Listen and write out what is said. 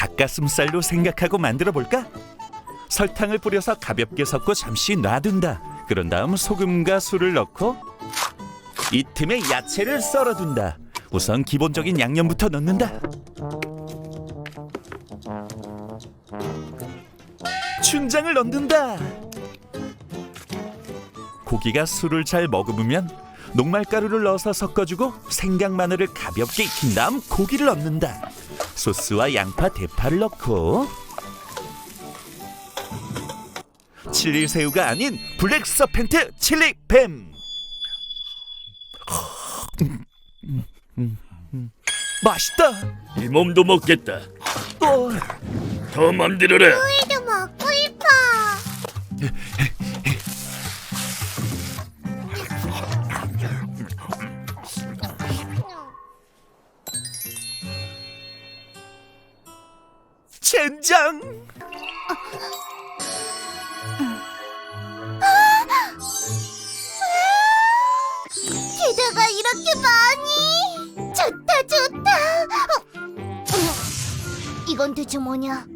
닭가슴살로 생각하고 만들어 볼까? 설탕을 뿌려서 가볍게 섞고 잠시 놔둔다. 그런 다음 소금과 술을 넣고 이 틈에 야채를 썰어둔다. 우선 기본적인 양념부터 넣는다. 춘장을 넣는다. 고기가 술을 잘 머금으면 녹말가루를 넣어서 섞어주고 생강 마늘을 가볍게 익힌 다음 고기를 넣는다. 소스와 양파, 대파를 넣고 칠리 새우가 아닌 블랙 서펜트 칠리 뱀. 맛있다. 이 몸도 먹겠다. 어, 더 맘대로라. 우유도 먹고 싶어. 젠장. 게다가 이렇게 많이. 좋다 좋다. 어, 어머, 이건 대체 뭐냐?